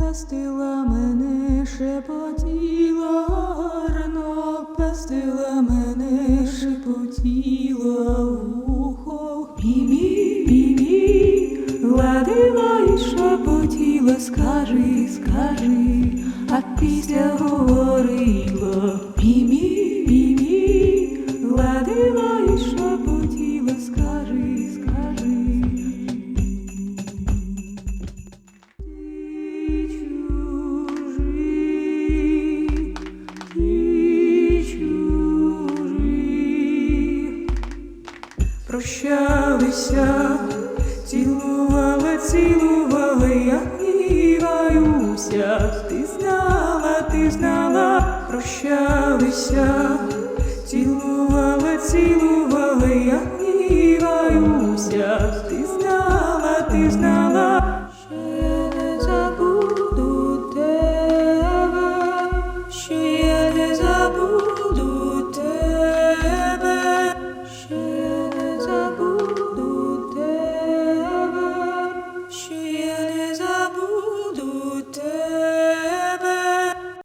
пестила мене, шепотіла гарно, пестила мене, шепотіла ухо. Мімі, мімі, гладила і шепотіла, скажи, скажи, а після говорила. Прощалися, цілувала, цілувала, я гніваюся. Ти знала, ти знала, прощалися, цілувала, цілувала, я гніваюся. Ти знала, ти знала.